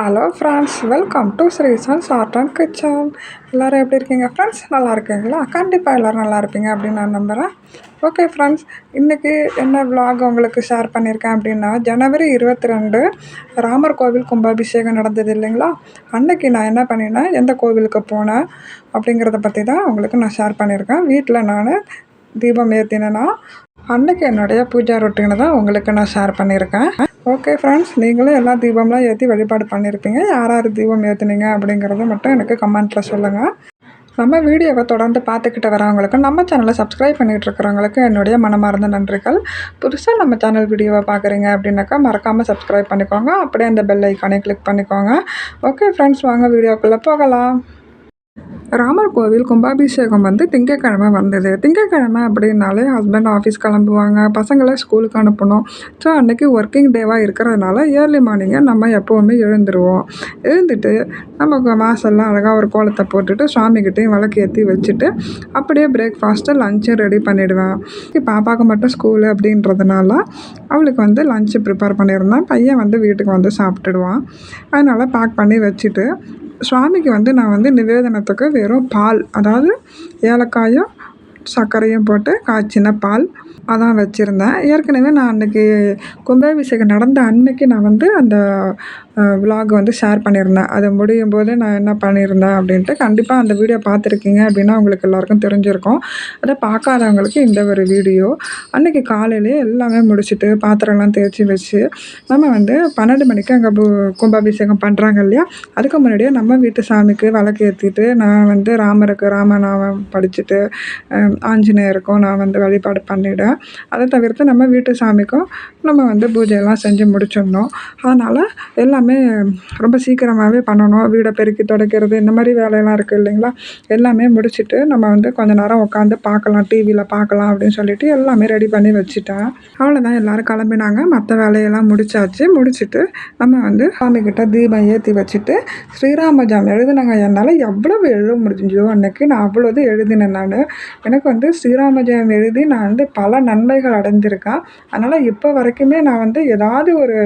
Hello friends welcome to Sreesan short and kitchen எல்லோரும் எப்படி இருக்கீங்க ஃப்ரெண்ட்ஸ் நல்லா இருக்கீங்களா? கண்டிப்பாக எல்லோரும் நல்லா இருப்பீங்க அப்படின்னு நான் நம்புகிறேன் ஓகே ஃப்ரெண்ட்ஸ் இன்றைக்கி என்ன vlog உங்களுக்கு ஷேர் பண்ணியிருக்கேன் அப்படின்னா ஜனவரி இருபத்தி ரெண்டு ராமர் கோவில் கும்பாபிஷேகம் நடந்தது இல்லைங்களா? அன்னைக்கு நான் என்ன பண்ணினேன் எந்த கோவிலுக்கு போனேன் அப்படிங்கிறத பற்றி தான் உங்களுக்கு நான் ஷேர் பண்ணியிருக்கேன். வீட்டில் நான் தீபம் ஏற்றினேன்னா அன்னைக்கு என்னுடைய பூஜா ரொட்டீனை தான் உங்களுக்கு நான் ஷேர் பண்ணியிருக்கேன். ஓகே ஃப்ரெண்ட்ஸ் நீங்களும் எல்லா தீபம்லாம் ஏற்றி வழிபாடு பண்ணியிருப்பீங்க. யார் யார் தீபம் ஏற்றுனீங்க அப்படிங்கிறத மட்டும் எனக்கு கமெண்ட்டில் சொல்லுங்கள் நம்ம வீடியோவை தொடர்ந்து பார்த்துக்கிட்டு வரவங்களுக்கு நம்ம சேனலை சப்ஸ்கிரைப் பண்ணிகிட்டு இருக்கிறவங்களுக்கு என்னுடைய மனமார்ந்த நன்றிகள். புதுசாக நம்ம சேனல் வீடியோவை பார்க்குறீங்க அப்படின்னாக்கா மறக்காமல் சப்ஸ்கிரைப் பண்ணிக்கோங்க. அப்படியே அந்த பெல் ஐக்கானே கிளிக் பண்ணிக்கோங்க. ஓகே ஃப்ரெண்ட்ஸ் வாங்க வீடியோக்குள்ளே போகலாம். ராமர் கோவில் கும்பாபிஷேகம் வந்து திங்கட்கிழமை வந்தது. திங்கக்கிழமை அப்படின்னாலே ஹஸ்பண்ட் ஆஃபீஸ் கிளம்புவாங்க. பசங்களை ஸ்கூலுக்கு அனுப்பணும். ஸோ அன்றைக்கி ஒர்க்கிங் டேவாக இருக்கிறதுனால ஏர்லி மார்னிங்கே நம்ம எப்போவுமே எழுந்துருவோம். எழுந்துட்டு நம்ம மாசெல்லாம் அழகாக ஒரு கோலத்தை போட்டுட்டு சாமிக்கிட்டையும் விளக்கு ஏற்றி வச்சுட்டு அப்படியே பிரேக்ஃபாஸ்ட்டு லஞ்சும் ரெடி பண்ணிவிடுவேன் பாப்பாவுக்கு மட்டும் ஸ்கூலு அப்படின்றதுனால அவளுக்கு வந்து லஞ்சு ப்ரிப்பேர் பண்ணியிருந்தேன். பையன் வந்து வீட்டுக்கு வந்து சாப்பிட்டுடுவான். அதனால் பேக் பண்ணி வச்சுட்டு சுவாமிக்கு வந்து நான் வந்து நிவேதனத்துக்கு வெறும் பால் அதாவது ஏலக்காயும் சர்க்கரையும் போட்டு காய்ச்சின பால் அதான் வச்சுருந்தேன். ஏற்கனவே நான் அன்றைக்கி கும்பாபிஷேகம் நடந்த அன்னைக்கு நான் வந்து அந்த விலாக் வந்து ஷேர் பண்ணியிருந்தேன். அது முடியும் போது நான் என்ன பண்ணியிருந்தேன் அப்படின்ட்டு கண்டிப்பாக அந்த வீடியோ பார்த்துருக்கீங்க அப்படின்னா உங்களுக்கு எல்லாருக்கும் தெரிஞ்சிருக்கும். அதை பார்க்காதவங்களுக்கு இந்த ஒரு வீடியோ அன்றைக்கி காலையிலே எல்லாமே முடிச்சுட்டு பாத்திரம்லாம் தேய்ச்சி வச்சு நம்ம வந்து பன்னெண்டு மணிக்கு அங்கே கும்பாபிஷேகம் பண்ணுறாங்க இல்லையா? அதுக்கு முன்னாடியே நம்ம வீட்டு சாமிக்கு விளக்கு ஏற்றிட்டு நான் வந்து ராமருக்கு ராமநாமம் படிச்சுட்டு ஆஞ்சநேயருக்கும் நான் வந்து வழிபாடு பண்ணிவிடுவேன் அதை தவிர்த்து நம்ம வீட்டு சாமிக்கும் நம்ம வந்து பூஜையெல்லாம் செஞ்சு முடிச்சிடணும். அதனால் எல்லாமே ரொம்ப சீக்கிரமாகவே பண்ணணும். வீடை பெருக்கி துடைக்கிறது இந்த மாதிரி வேலையெல்லாம் இருக்குது இல்லைங்களா? எல்லாமே முடிச்சுட்டு நம்ம வந்து கொஞ்ச நேரம் உட்காந்து பார்க்கலாம் டிவியில் பார்க்கலாம் அப்படின்னு சொல்லிட்டு எல்லாமே ரெடி பண்ணி வச்சுட்டேன். அவ்வளோதான் எல்லோரும் கிளம்பினாங்க. மற்ற வேலையெல்லாம் முடிச்சாச்சு. முடிச்சுட்டு நம்ம வந்து சாமிக்கிட்ட தீபம் ஏற்றி வச்சுட்டு ஸ்ரீராம எழுதுனாங்க. எழுதினாங்க என்னால் எவ்வளவு எழுத முடிஞ்சோ அன்னைக்கு நான் அவ்வளோது எழுதினேன் நான். எனக்கு எனக்கு வந்து ஸ்ரீராம ஜெயம் எழுதி நான் வந்து பல நன்மைகள் அடைஞ்சிருக்கேன் அதனால் இப்போ வரைக்குமே நான் வந்து ஏதாவது ஒரு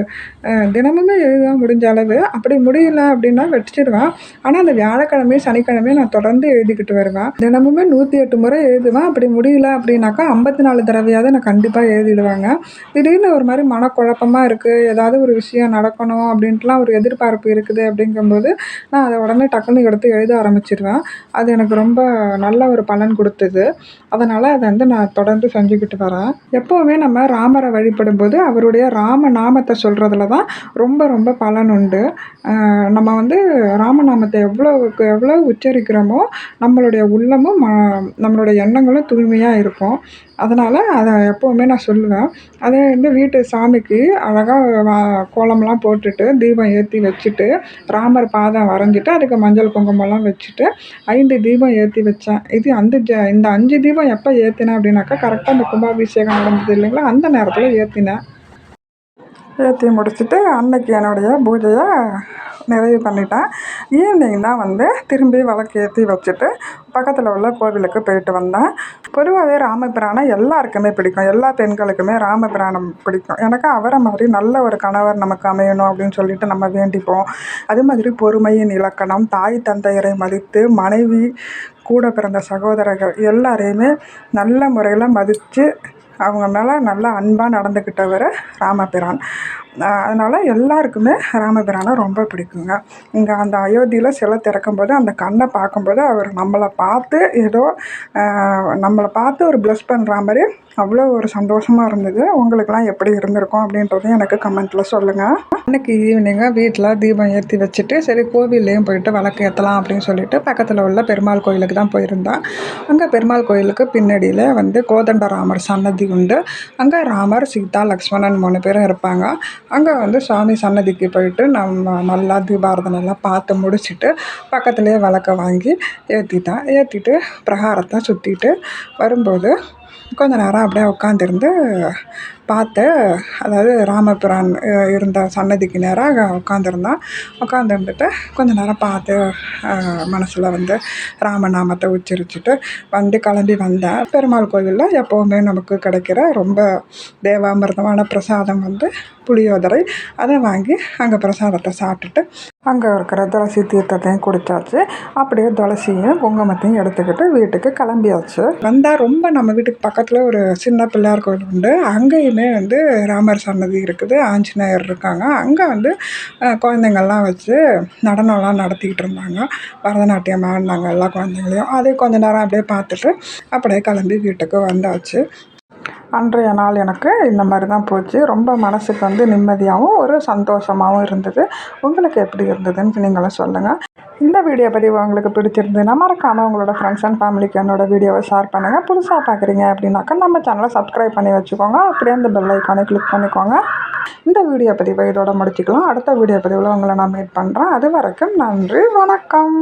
தினமுமே எழுத முடிஞ்ச அளவு அப்படி முடியல அப்படின்னா வச்சிடுவேன் ஆனால் அந்த வியாழக்கிழமையும் சனிக்கிழமையும் நான் தொடர்ந்து எழுதிக்கிட்டு வருவேன். தினமுமே நூற்றி எட்டு முறை எழுதுவேன். அப்படி முடியல அப்படின்னாக்கா ஐம்பத்தி நாலு தடவையாவது நான் கண்டிப்பாக எழுதிடுவாங்க. திடீர்னு ஒரு மாதிரி மனக்குழப்பமாக இருக்குது ஏதாவது ஒரு விஷயம் நடக்கணும் அப்படின்ட்டுலாம் ஒரு எதிர்பார்ப்பு இருக்குது அப்படிங்கும்போது நான் அதை உடனே டக்குன்னு எடுத்து எழுத ஆரம்பிச்சிடுவேன் அது எனக்கு ரொம்ப நல்ல ஒரு பலன் கொடுத்தது. அதனால் அதை வந்து நான் தொடர்ந்து செஞ்சுக்கிட்டு வரேன். எப்போவுமே நம்ம ராமரை வழிபடும்போது அவருடைய ராம நாமத்தை சொல்கிறதுல தான் ரொம்ப ரொம்ப பலன் உண்டு. நம்ம வந்து ராமநாமத்தை எவ்வளோவுக்கு எவ்வளோ உச்சரிக்கிறோமோ நம்மளுடைய உள்ளமும் ம- நம்மளுடைய எண்ணங்களும் தூய்மையாக இருக்கும். அதனால் அதை எப்போவுமே நான் சொல்லுவேன். அதே வந்து வீட்டு சாமிக்கு அழகாக கோலம்லாம் போட்டுட்டு தீபம் ஏற்றி வச்சுட்டு ராமர் பாதம் வரைஞ்சிட்டு அதுக்கு மஞ்சள் குங்குமம்லாம் வச்சுட்டு ஐந்து தீபம் ஏற்றி வச்சேன். இது அந்த ஜ இந்த அஞ்சு தீபம் எப்போ ஏற்றினேன் அப்படின்னாக்கா கரெக்டாக அந்த கும்பாபிஷேகம் நடந்தது இல்லைங்களா? அந்த நேரத்தில் ஏற்றினேன் ஏற்றி முடிச்சுட்டு அன்னைக்கு என்னுடைய பூஜையை நிறைவு பண்ணிட்டேன். ஈவினிங் தான் வந்து திரும்பி விளக்கு ஏற்றி வச்சுட்டு பக்கத்தில் உள்ள கோவிலுக்கு போயிட்டு வந்தேன். பொதுவாகவே ராமபிராணம் எல்லாருக்குமே பிடிக்கும். எல்லா பெண்களுக்குமே ராமபிராணம் பிடிக்கும். எனக்கு அவரை மாதிரி நல்ல ஒரு கணவர் நமக்கு அமையணும் அப்படின்னு சொல்லிட்டு நம்ம வேண்டிப்போம். அதே மாதிரி பொறுமையின் இலக்கணம் தாய் தந்தையரை மதித்து மனைவி கூட பிறந்த சகோதரர்கள் எல்லாரையுமே நல்ல முறையில் மதித்து அவங்க மேலே நல்லா அன்பாக நடந்துக்கிட்டவர் ராமபிரான். அதனால் எல்லாருக்குமே ராமபிரானை ரொம்ப பிடிக்குங்க. இங்கே அந்த அயோத்தியில் சிலை திறக்கும்போது அந்த கண்ணை பார்க்கும்போது அவர் நம்மளை பார்த்து ஏதோ நம்மளை பார்த்து ஒரு ப்ளஸ் பண்ணுற மாதிரி அவ்வளோ ஒரு சந்தோஷமாக இருந்தது. உங்களுக்கெல்லாம் எப்படி இருந்திருக்கும் அப்படின்றதையும் எனக்கு கமெண்ட்டில் சொல்லுங்கள் அன்னைக்கு ஈவினிங்காக வீட்டில் தீபம் ஏற்றி வச்சுட்டு சரி கோவில்லையும் போயிட்டு விளக்கு ஏற்றலாம் அப்படின்னு சொல்லிட்டு பக்கத்தில் உள்ள பெருமாள் கோயிலுக்கு தான் போயிருந்தேன் அங்கே பெருமாள் கோயிலுக்கு பின்னாடியில் வந்து கோதண்டராமர் சன்னதி உண்டு. அங்கே ராமர் சீதா லக்ஷ்மணன் மூணு பேரும் இருப்பாங்க. அங்கே வந்து சாமி சன்னதிக்கு போயிட்டு நம்ம நல்லா தீபாரதனெல்லாம் பார்த்து முடிச்சுட்டு பக்கத்துலேயே விளக்க வாங்கி ஏற்றிட்டேன் ஏற்றிட்டு பிரகாரத்தை சுற்றிட்டு வரும்போது உட்காந்து நேரம் அப்படியே உட்காந்துருந்து பார்த்து அதாவது ராமபிரான் இருந்த சன்னதிக்கு நேராக உட்காந்துருந்தான் உட்காந்துருந்துட்டு கொஞ்ச நேரம் பார்த்து மனசில் வந்து ராமநாமத்தை உச்சரிச்சுட்டு வந்து கிளம்பி வந்தேன் பெருமாள் கோவிலில் எப்போவுமே நமக்கு கிடைக்கிற ரொம்ப தேவாமிர்தமான பிரசாதம் வந்து புளியோதரை. அதை வாங்கி அங்கே பிரசாதத்தை சாப்பிட்டுட்டு அங்கே இருக்கிற துளசி தீர்த்தத்தையும் குடித்தாச்சு அப்படியே துளசியும் குங்குமத்தையும் எடுத்துக்கிட்டு வீட்டுக்கு கிளம்பியாச்சு. வந்தால் ரொம்ப நம்ம வீட்டுக்கு பக்கத்தில் ஒரு சின்ன பிள்ளையார் கோவில் உண்டு. அங்கேயுமே வந்து ராமர் சன்னதி இருக்குது ஆஞ்சநேயர் இருக்காங்க. அங்கே வந்து குழந்தைங்கள்லாம் வச்சு நடனம்லாம் நடத்திக்கிட்டு இருந்தாங்க. பரதநாட்டியம் ஆடினாங்க எல்லா குழந்தைங்களையும். அதே கொஞ்ச நேரம் அப்படியே பார்த்துட்டு அப்படியே கிளம்பி வீட்டுக்கு வந்தாச்சு. அன்றைய நாள் எனக்கு இந்த மாதிரி தான் போச்சு. ரொம்ப மனசுக்கு வந்து நிம்மதியாகவும் ஒரு சந்தோஷமாகவும் இருந்தது. உங்களுக்கு எப்படி இருந்ததுன்னு நீங்களும் சொல்லுங்கள் இந்த வீடியோ பதிவு உங்களுக்கு பிடிச்சிருந்ததுன்னா மறக்காமல் உங்களோட ஃப்ரெண்ட்ஸ் அண்ட் ஃபேமிலிக்கு என்னோட வீடியோவை ஷேர் பண்ணுங்கள் புதுசாக பார்க்குறீங்க அப்படின்னாக்கா நம்ம சேனலை சப்ஸ்கிரைப் பண்ணி வச்சுக்கோங்க. அப்படியே அந்த பெல் ஐக்கானை கிளிக் பண்ணிக்கோங்க. இந்த வீடியோ பதிவை இதோட முடிச்சுக்கலாம். அடுத்த வீடியோ பதிவில் உங்களை நான் மீட் பண்ணுறேன் அது வரைக்கும் நன்றி வணக்கம்.